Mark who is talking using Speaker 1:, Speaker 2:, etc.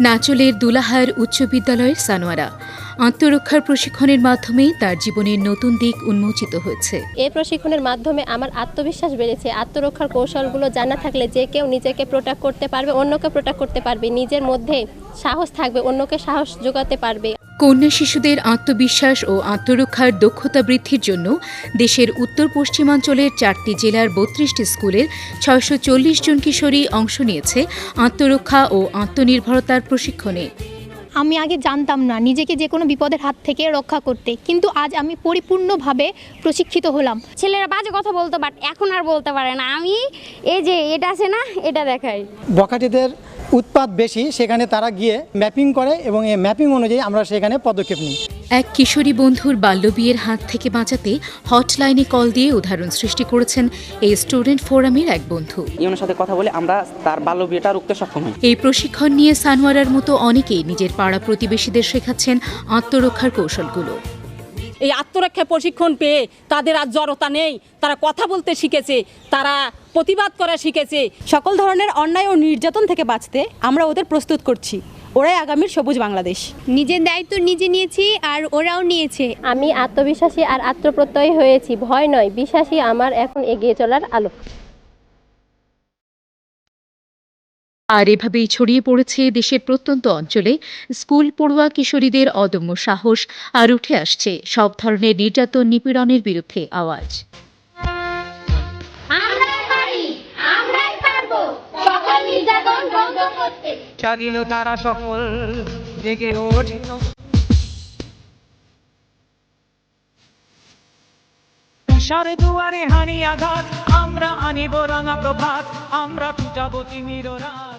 Speaker 1: নাচলের দুলাহার উচ্চ বিদ্যালয়ের সানোয়ারা। আত্মরক্ষার প্রশিক্ষণের মাধ্যমে তার জীবনের নতুন দিক উন্মোচিত হয়েছে।
Speaker 2: এই প্রশিক্ষণের মাধ্যমে আমার আত্মবিশ্বাস বেড়েছে। আত্মরক্ষার কৌশলগুলো জানা থাকলে যে কেউ নিজেকে প্রোটেক্ট করতে পারবে, অন্যকে প্রোটেক্ট করতে পারবে। নিজের মধ্যে সাহস থাকবে, অন্যকে সাহস যোগাতে পারবে।
Speaker 1: কন্যা শিশুদের আত্মবিশ্বাস ও আত্মরক্ষার দক্ষতা বৃদ্ধির জন্য দেশের উত্তর পশ্চিমাঞ্চলের চারটি জেলার বত্রিশটি স্কুলের ছয়শো চল্লিশ জন কিশোরী অংশ নিয়েছে আত্মরক্ষা ও আত্মনির্ভরতার প্রশিক্ষণে।
Speaker 3: আমি আগে জানতাম না নিজেকে যে কোনো বিপদের হাত থেকে রক্ষা করতে। কিন্তু আজ আমি পরিপূর্ণভাবে প্রশিক্ষিত হলাম।
Speaker 4: ছেলেরা বাজে কথা বলতো বাট এখন আর বলতে পারে না। আমি এই যে এটা আছে না এটা দেখাই।
Speaker 5: বকাটিদের উৎপাদ বেশি সেখানে তারা গিয়ে ম্যাপিং করে এবং এই ম্যাপিং অনুযায়ী আমরা সেখানে পদক্ষেপ নিই।
Speaker 1: এক কিশোরী বন্ধুর বাল্যবিয়ের হাত থেকে বাঁচাতে হটলাইনে কল দিয়ে উদাহরণ সৃষ্টি করেছেন এই স্টুডেন্ট ফোরামের এক বন্ধু।
Speaker 6: ইউনের সাথে কথা বলে আমরা তার বাল্য বিয়েটা রুখতে সক্ষম হই।
Speaker 1: এই প্রশিক্ষণ নিয়ে সানোয়ারার মতো অনেকেই নিজের পাড়া প্রতিবেশীদের শেখাচ্ছেন আত্মরক্ষার কৌশলগুলো।
Speaker 7: এই আত্মরক্ষা প্রশিক্ষণ পেয়ে তাদের আর জড়তা নেই তারা কথা বলতে শিখেছে তারা প্রতিবাদ করা শিখেছে।
Speaker 8: সকল ধরনের অন্যায় ও নির্যাতন থেকে বাঁচতে আমরা ওদের প্রস্তুত করছি। ওরাই আগামীর সবুজ বাংলাদেশ।
Speaker 3: নিজের দায়িত্ব নিজে নিয়েছি আর ওরাও নিয়েছে।
Speaker 2: আমি আত্মবিশ্বাসী আর আত্মপ্রত্যয়ী হয়েছি ভয় নয় বিশ্বাসী আমার এখন এগিয়ে চলার আলো।
Speaker 1: আর এভাবেই ছড়িয়ে পড়েছে দেশের প্রত্যন্ত অঞ্চলে স্কুল পড়ুয়া কিশোরীদের অদম্য সাহস আর উঠে আসছে সব ধরনের নির্যাতন নিপীড়নের বিরুদ্ধে আওয়াজ।
Speaker 9: স্বাধীনতারা সকল জেগে ওঠে সারে দুয়ারে হানি আঘাত, আমরা আনিব রাঙা প্রভাত, আমরা ফুটাবো তিমির রাত।